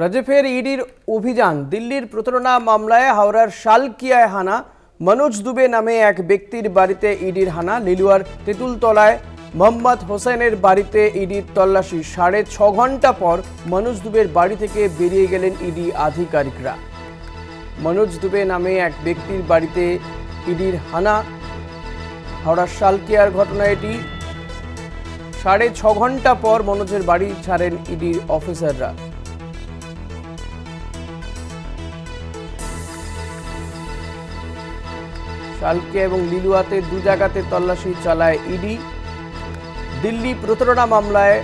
রাজ্যে ইডির অভিযান। দিল্লির প্রতারণা মামলায় হাওড়ার শালকিয়ায় হানা। মনোজ দুবে নামে এক ব্যক্তির বাড়িতে ইডির হানা। লিলুয়ার তেঁতুলতলায় মোহাম্মদ হোসেনের বাড়িতে ইডির তল্লাশি। সাড়ে ছ ঘণ্টা পর মনোজ দুবের বাড়ি থেকে বেরিয়ে গেলেন ইডি আধিকারিকরা। মনোজ দুবে নামে এক ব্যক্তির বাড়িতে ইডির হানা। হাওড়ার শালকিয়ার ঘটনা এটি। সাড়ে ছ ঘণ্টা পর মনোজের বাড়ি ছাড়েন ইডির অফিসাররা। শালকিয়া এবং লিলুয়াতে দু জায়গাতে তল্লাশি চালায় ইডি। দিল্লি প্রতারণা মামলায়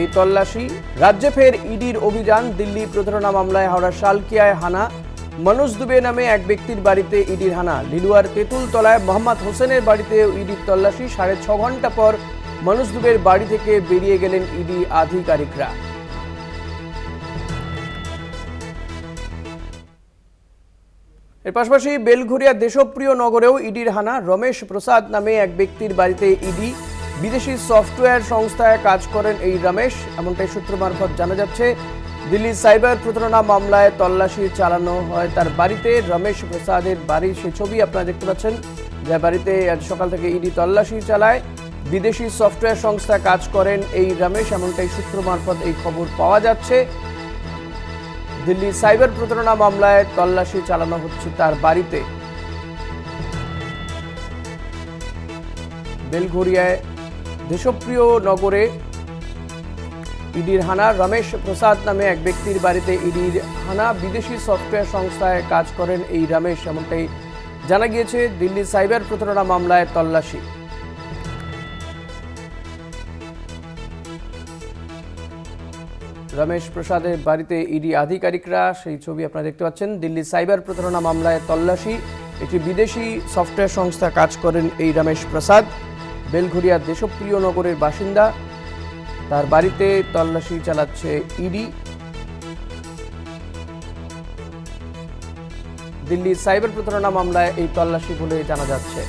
এই তল্লাশি। রাজ্যে ফের ইডির অভিযান, দিল্লি প্রতারণা মামলায় হাওড়া শালকিয়ায় হানা। মনোজ দুবে নামে এক ব্যক্তির বাড়িতে ইডির হানা। লিলুয়ার তেঁতুল তলায় মোহাম্মদ হোসেনের বাড়িতে ইডির তল্লাশি। সাড়ে ছ ঘণ্টা পর মনোজ দুবের বাড়ি থেকে বেরিয়ে গেলেন ইডি আধিকারিকরা। এর পাশাপাশি বেলঘরিয়া দেশপ্রিয় নগরেও ইডির হানা রমেশ প্রসাদ নামে এক ব্যক্তির বাড়িতে ইডি, বিদেশি সফটওয়্যার সংস্থায় কাজ করেন এই রমেশ। এমনটাই সূত্র মারফত জানা যাচ্ছে, দিল্লির সাইবার প্রতারণা মামলায় তল্লাশি চালানো হয় তার বাড়িতে। রমেশ প্রসাদের বাড়ির সে ছবি আপনারা দেখতে পাচ্ছেন যার বাড়িতে আজ সকাল থেকে ইডি তল্লাশি চালায়। বিদেশি সফটওয়্যার সংস্থায় কাজ করেন এই রমেশ, এমনটাই সূত্র মারফত এই খবর পাওয়া যাচ্ছে। দিল্লি সাইবার প্রতারণা মামলায় তল্লাশি চালানো হচ্ছে তার বাড়িতে। বেলঘরিয়ায় দেশপ্রিয় নগরে ইডির হানা, রমেশ প্রসাদ নামে এক ব্যক্তির বাড়িতে ইডির হানা বিদেশি সফটওয়্যার সংস্থায় কাজ করেন এই রমেশ, এমনটাই জানা গিয়েছে দিল্লি সাইবার প্রতারণা মামলায় তল্লাশি। রমেশ প্রসাদের বাড়িতে ইডি আধিকারিকরা, সেই ছবি আপনারা দেখতে পাচ্ছেন। দিল্লি সাইবার প্রতারণা মামলায় তল্লাশি, একটি বিদেশি সফটওয়্যার সংস্থা কাজ করেন এই রমেশ প্রসাদ। বেলঘরিয়া দেশপ্রিয় নগরের বাসিন্দা, তার বাড়িতে তল্লাশি চালাচ্ছে ইডি। দিল্লি সাইবার প্রতারণা মামলায় এই তল্লাশি বলে জানা যাচ্ছে।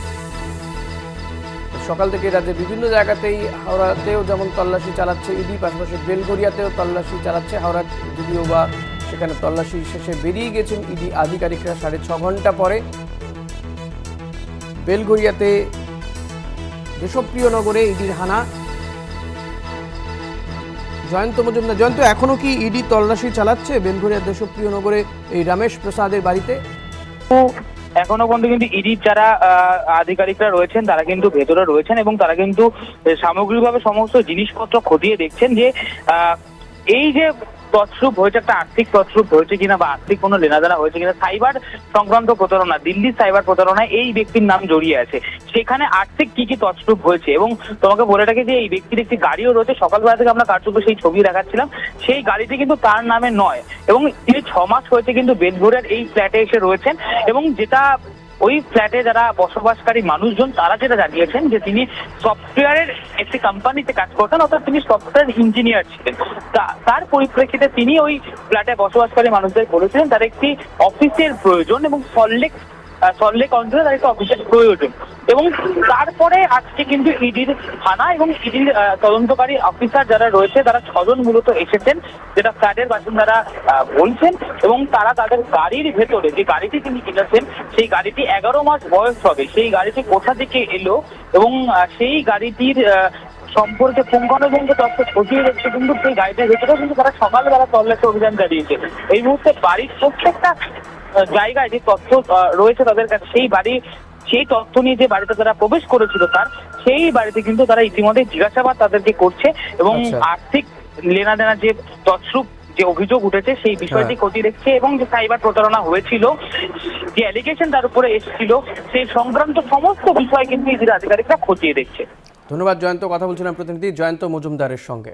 সকাল থেকে রাজ্যের বিভিন্ন জায়গাতেই হাওড়াতেও যেমন তল্লাশি চালাচ্ছে ইডি, পাশাপাশি বেলগড়িয়াতেও তল্লাশি চালাচ্ছে হাওড়া যদিও বা সেখানে তল্লাশি শেষে বেরিয়ে গেছেন ইডি আধিকারিকরা সাড়ে ছ ঘণ্টা পরে। বেলগড়িয়াতে দেশপ্রিয় নগরে ইডির হানা। জয়ন্ত মজুমদার, জয়ন্ত, এখনও কি ইডি তল্লাশি চালাচ্ছে? বেলঘরিয়া দেশপ্রিয় নগরে এই রমেশ প্রসাদের বাড়িতে। এখনও পর্যন্ত কিন্তু ইডির যারা আধিকারিকরা রয়েছেন, তারা কিন্তু ভেতরে রয়েছেন এবং তারা কিন্তু সামগ্রিকভাবে সমস্ত জিনিসপত্র খতিয়ে দেখছেন যে এই যে তৎসুপ হয়েছে একটা আর্থিক তৎসুপ হয়েছে কিনা বা আর্থিক কোনো লেনাদেনা হয়েছে কিনা, সাইবার সংক্রান্ত প্রতারণা দিল্লির সাইবার প্রতারণায় এই ব্যক্তির নাম জড়িয়ে আছে। সেখানে আর্থিক কি কি তৎসুপ হয়েছে এবং তোমাকে বলে রাখি যে এই ব্যক্তির একটি গাড়িও রয়েছে, সকালবেলা থেকে আমরা কার্যক্রমে সেই ছবি দেখাচ্ছিলাম, সেই গাড়িটি কিন্তু তার নামে নয় এবং তিনি ছ মাস হয়েছে কিন্তু বেদঘরের এই ফ্ল্যাটে এসে রয়েছেন এবং যেটা ওই ফ্ল্যাটে যারা বসবাসকারী মানুষজন, তারা যেটা জানিয়েছেন যে তিনি সফটওয়্যারের একটি কোম্পানিতে কাজ করতেন, অর্থাৎ তিনি সফটওয়্যার ইঞ্জিনিয়ার ছিলেন। তার পরিপ্রেক্ষিতে তিনি ওই ফ্ল্যাটে বসবাসকারী মানুষদের বলেছিলেন, তার একটি অফিসের প্রয়োজন এবং সল্লেক সল্লেক অঞ্চলে একটি অফিসের প্রয়োজন এবং তারপরে আজকে কিন্তু ইডির থানা এবং ইডির তদন্তকারী অফিসার যারা রয়েছে, তারা ছজন মূলত এসেছেন, যেটা ফ্ল্যাটের বাসিন্দারা বলছেন এবং তারা তাদের গাড়ির ভেতরে যে গাড়িটি তিনি কিনেছেন, সেই গাড়িটি এগারো মাস বয়স হবে। সেই গাড়িটি কোথা থেকে এলো এবং সেই গাড়িটির সম্পর্কে পুঙ্খানুপুঙ্খ তথ্য খতিয়ে দেখছে কিন্তু সেই গাড়িটির ভেতরেও কিন্তু তারা সকালবেলা তল্লাশি অভিযান চালিয়েছে। এই মুহূর্তে বাড়ির প্রত্যেকটা জায়গায় যে তথ্য রয়েছে তাদের কাছে সেই বাড়ি সেই তথ্য নিয়ে যে বাড়িতে তারা প্রবেশ করেছিল তার সেই বাড়িতে কিন্তু তারা ইতিমধ্যে জিজ্ঞাসাবাদ তাদেরকে করছে এবং আচ্ছা। আর্থিক লেনাদেনা যে তৎসুপ যে অভিযোগ উঠেছে সেই বিষয়টি হ্যাঁ। খতিয়ে দেখছে এবং যে সাইবার প্রতারণা হয়েছিল যে অ্যালিগেশন তার উপরে এসেছিল সেই সংক্রান্ত সমস্ত বিষয় কিন্তু ইডির আধিকারিকরা খতিয়ে দেখছে ধন্যবাদ জয়ন্ত কথা বলছিলাম প্রতিনিধি জয়ন্ত মজুমদারের সঙ্গে